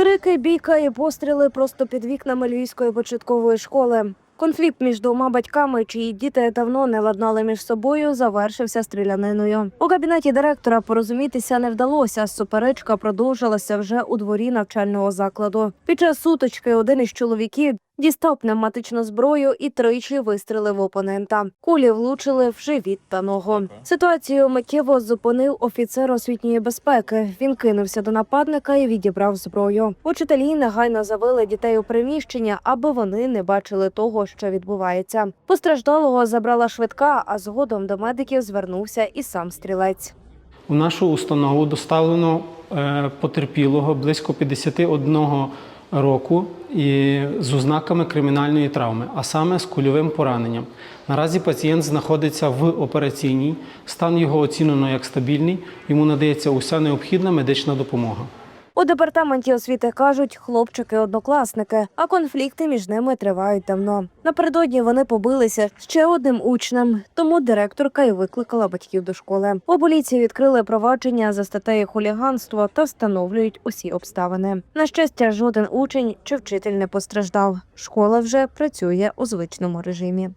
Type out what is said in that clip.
Крики, бійка і постріли просто під вікнами львівської початкової школи. Конфлікт між двома батьками, чиї діти давно не ладнали між собою, завершився стріляниною. У кабінеті директора порозумітися не вдалося. Суперечка продовжилася вже у дворі навчального закладу. Під час сутички один із чоловіків дістав пневматичну зброю і тричі вистрелив опонента. Кулі влучили в живіт та ногу. Ситуацію миттєво зупинив офіцер освітньої безпеки. Він кинувся до нападника і відібрав зброю. Учителі негайно завели дітей у приміщення, аби вони не бачили того, що відбувається. Постраждалого забрала швидка, а згодом до медиків звернувся і сам стрілець. У нашу установу доставлено е, потерпілого близько 51 року і з ознаками кримінальної травми, а саме з кульовим пораненням. Наразі пацієнт знаходиться в операційній, стан його оцінено як стабільний, йому надається уся необхідна медична допомога. У департаменті освіти кажуть, хлопчики однокласники, а конфлікти між ними тривають давно. Напередодні вони побилися ще одним учнем, тому директорка й викликала батьків до школи. У поліції відкрили провадження за статтею хуліганство та встановлюють усі обставини. На щастя, жоден учень чи вчитель не постраждав. Школа вже працює у звичному режимі.